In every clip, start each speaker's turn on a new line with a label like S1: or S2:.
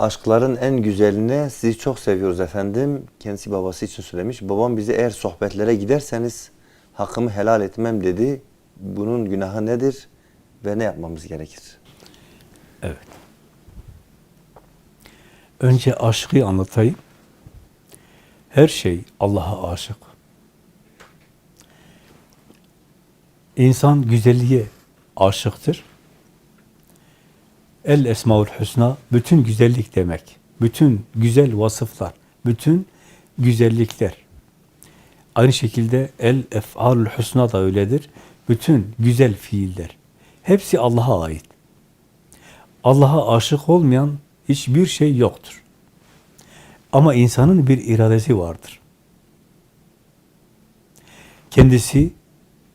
S1: aşkların en güzeline sizi çok seviyoruz efendim. Kendisi babası için söylemiş. Babam bize eğer sohbetlere giderseniz hakkımı helal etmem dedi. Bunun günahı nedir ve ne yapmamız gerekir?
S2: Evet. Önce aşkı anlatayım. Her şey Allah'a aşık. İnsan güzelliğe aşıktır. El Esmaül Hüsna bütün güzellik demek. Bütün güzel vasıflar, bütün güzellikler. Aynı şekilde El Ef'alül Hüsna da öyledir. Bütün güzel fiiller. Hepsi Allah'a ait. Allah'a aşık olmayan hiçbir şey yoktur. Ama insanın bir iradesi vardır. Kendisi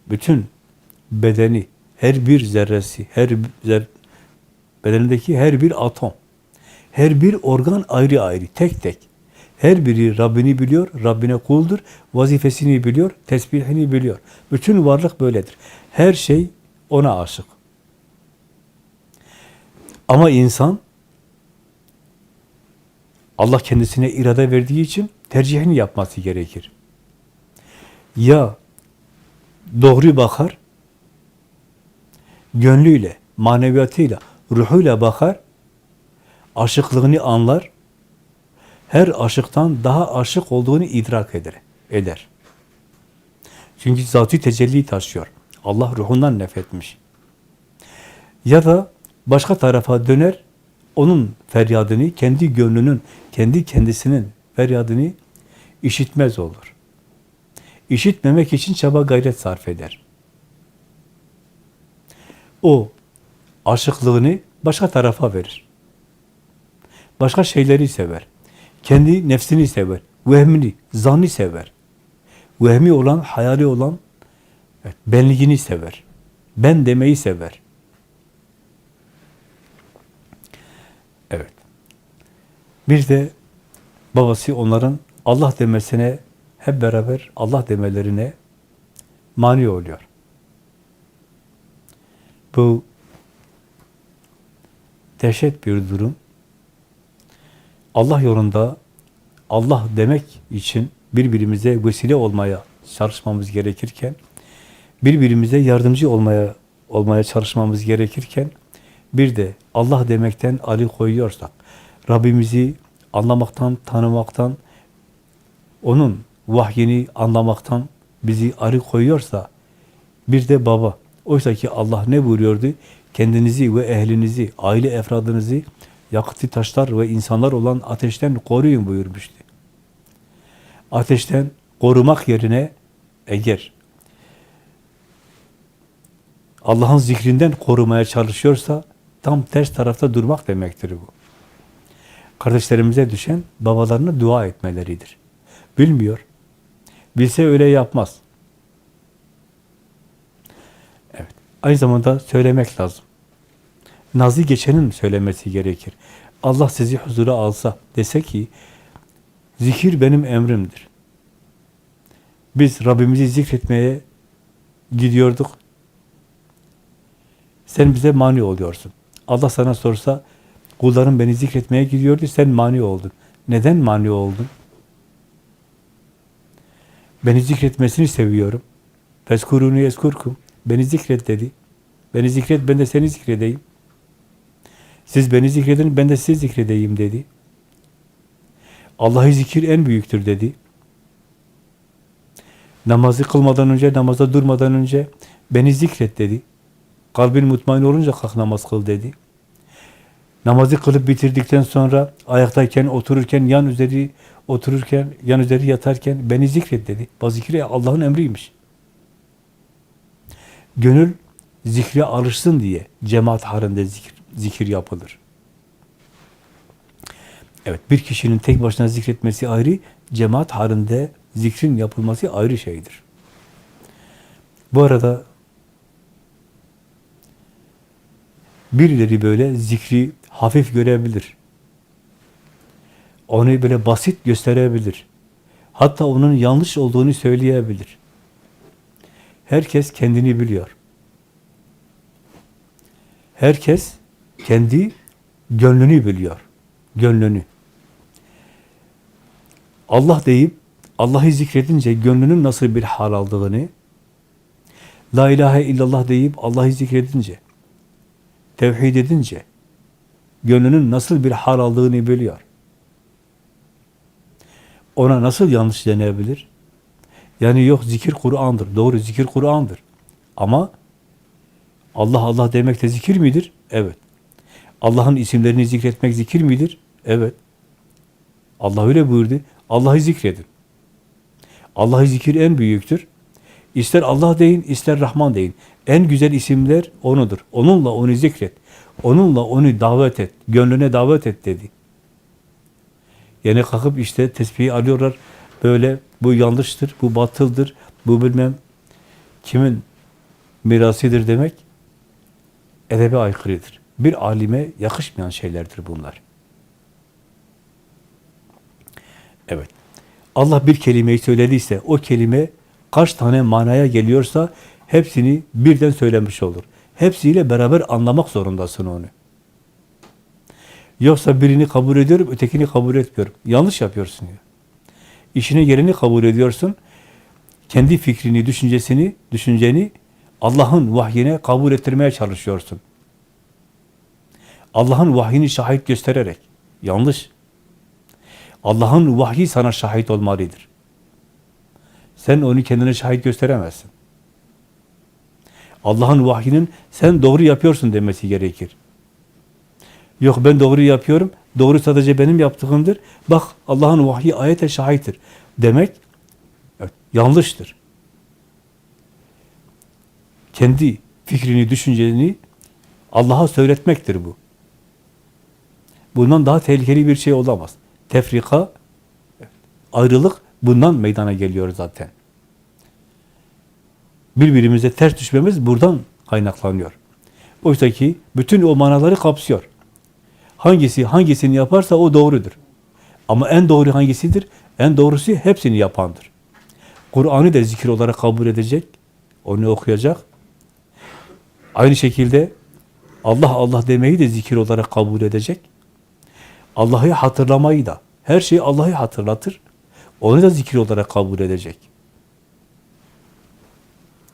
S2: bütün bedeni, her bir zerresi, her bedenindeki her bir atom, her bir organ ayrı ayrı, tek tek. Her biri Rabbini biliyor, Rabbine kuldur, vazifesini biliyor, tesbihini biliyor. Bütün varlık böyledir. Her şey ona aşık. Ama insan Allah kendisine irade verdiği için tercihini yapması gerekir. Ya doğru bakar, gönlüyle, maneviyatıyla, ruhuyla bakar, aşıklığını anlar, her aşıktan daha aşık olduğunu idrak eder. eder. Çünkü zatî tecelli taşıyor. Allah ruhundan nefretmiş. Ya da başka tarafa döner, onun feryadını, kendi gönlünün, kendi kendisinin feryadını işitmez olur. İşitmemek için çaba gayret sarf eder. O aşıklığını başka tarafa verir. Başka şeyleri sever. Kendi nefsini sever. Vehmini, zanni sever. Vehmi olan, hayali olan evet, benliğini sever. Ben demeyi sever. Evet. Bir de babası onların Allah demesine hep beraber Allah demelerine mani oluyor. Bu dehşet bir durum. Allah yolunda Allah demek için birbirimize vesile olmaya çalışmamız gerekirken, birbirimize yardımcı olmaya olmaya çalışmamız gerekirken, bir de Allah demekten ali koyuyorsak, Rabbimizi anlamaktan, tanımaktan, onun vahyini anlamaktan bizi arı koyuyorsa, bir de baba. Oysa ki Allah ne buyuruyordu? Kendinizi ve ehlinizi, aile efradınızı yakıtı taşlar ve insanlar olan ateşten koruyun buyurmuştu. Ateşten korumak yerine eğer Allah'ın zikrinden korumaya çalışıyorsa tam ters tarafta durmak demektir bu. Kardeşlerimize düşen babalarına dua etmeleridir. Bilmiyor. Bilse öyle yapmaz. Evet. Aynı zamanda söylemek lazım. Nazı geçenin söylemesi gerekir. Allah sizi huzura alsa dese ki zikir benim emrimdir. Biz Rabbimizi zikretmeye gidiyorduk. Sen bize mani oluyorsun. Allah sana sorsa kullarım beni zikretmeye gidiyordu sen mani oldun. Neden mani oldun? Beni zikretmesini seviyorum. Feskuruni eskurkum. Beni zikret dedi. Beni zikret ben de seni zikredeyim. Siz beni zikredin, ben de sizi zikredeyim dedi. Allah'ı zikir en büyüktür dedi. Namazı kılmadan önce, namaza durmadan önce beni zikret dedi. Kalbin mutmain olunca kalk namaz kıl dedi. Namazı kılıp bitirdikten sonra ayaktayken, otururken, yan üzeri otururken, yan üzeri yatarken beni zikret dedi. Zikri Allah'ın emriymiş. Gönül zikre alışsın diye cemaat halinde zikir, zikir yapılır. Evet, bir kişinin tek başına zikretmesi ayrı, cemaat halinde zikrin yapılması ayrı şeydir. Bu arada birileri böyle zikri hafif görebilir. Onu böyle basit gösterebilir. Hatta onun yanlış olduğunu söyleyebilir. Herkes kendini biliyor. Herkes kendi gönlünü biliyor. gönlünü. Allah deyip Allah'ı zikredince gönlünün nasıl bir hal aldığını, La ilahe illallah deyip Allah'ı zikredince, tevhid edince, gönlünün nasıl bir hal aldığını biliyor. Ona nasıl yanlış denebilir? Yani yok zikir Kur'an'dır. Doğru zikir Kur'an'dır. Ama Allah Allah demek de zikir midir? Evet. Allah'ın isimlerini zikretmek zikir midir? Evet. Allah öyle buyurdu. Allah'ı zikredin. Allah'ı zikir en büyüktür. İster Allah deyin, ister Rahman deyin. En güzel isimler O'nudur. Onunla onu zikret. Onunla onu davet et. Gönlüne davet et dedi. Yani kalkıp işte tesbihi alıyorlar. Böyle bu yanlıştır, bu batıldır, bu bilmem kimin mirasıdır demek edebe aykırıdır. Bir alime yakışmayan şeylerdir bunlar. Evet. Allah bir kelimeyi söylediyse o kelime kaç tane manaya geliyorsa hepsini birden söylemiş olur. Hepsiyle beraber anlamak zorundasın onu. Yoksa birini kabul ediyorum, ötekini kabul etmiyorum. Yanlış yapıyorsun ya. İşine geleni kabul ediyorsun. Kendi fikrini, düşüncesini, düşünceni Allah'ın vahyine kabul ettirmeye çalışıyorsun. Allah'ın vahyini şahit göstererek. Yanlış. Allah'ın vahyi sana şahit olmalıdır. Sen onu kendine şahit gösteremezsin. Allah'ın vahyinin sen doğru yapıyorsun demesi gerekir. Yok ben doğru yapıyorum, doğru sadece benim yaptığımdır. Bak Allah'ın vahyi ayete şahittir demek evet, yanlıştır. Kendi fikrini, düşünceni Allah'a söyletmektir bu. Bundan daha tehlikeli bir şey olamaz. Tefrika, ayrılık bundan meydana geliyor zaten. Birbirimize ters düşmemiz buradan kaynaklanıyor. Oysa ki bütün o manaları kapsıyor. Hangisi hangisini yaparsa o doğrudur. Ama en doğru hangisidir? En doğrusu hepsini yapandır. Kur'an'ı da zikir olarak kabul edecek, onu okuyacak. Aynı şekilde Allah Allah demeyi de zikir olarak kabul edecek. Allah'ı hatırlamayı da, her şeyi Allah'ı hatırlatır. Onu da zikir olarak kabul edecek.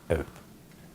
S2: Evet.